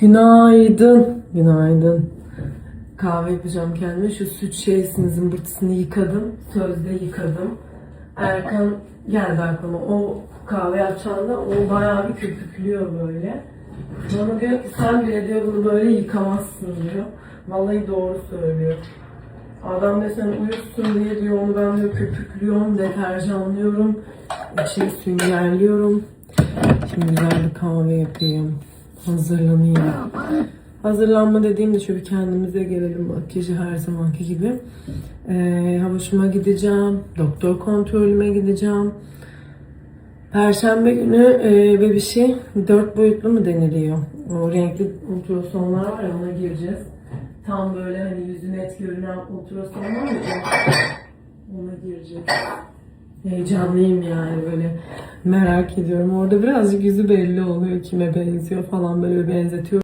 Günaydın. Günaydın. Kahve yapacağım kendime. Şu süt şeysini zımbırtısını yıkadım. Sözde yıkadım. Erkan geldi aklıma. O kahve yapacağında o bayağı bir köpüklüyor böyle. Bana diyor ki sen bile diyor bunu böyle yıkamazsın diyor. Vallahi doğru söylüyor. Adam diyor sen uyursun diye diyor onu ben diyor köpüklüyorum, deterjanlıyorum. içini süngerliyorum. Şimdi güzel bir kahve yapayım. Hazırlanayım. Hazırlanma dediğimde şöyle kendimize gelelim. Makyajı her zamanki gibi. Ee, havuşuma gideceğim. Doktor kontrolüme gideceğim. Perşembe günü e, bebişi dört boyutlu mu deniliyor? O renkli ultrasonlar var ya ona gireceğiz. Tam böyle hani yüzü net görünen ultrason var ya ona gireceğiz. Heyecanlıyım yani böyle merak ediyorum. Orada birazcık yüzü belli oluyor kime benziyor falan böyle benzetiyor.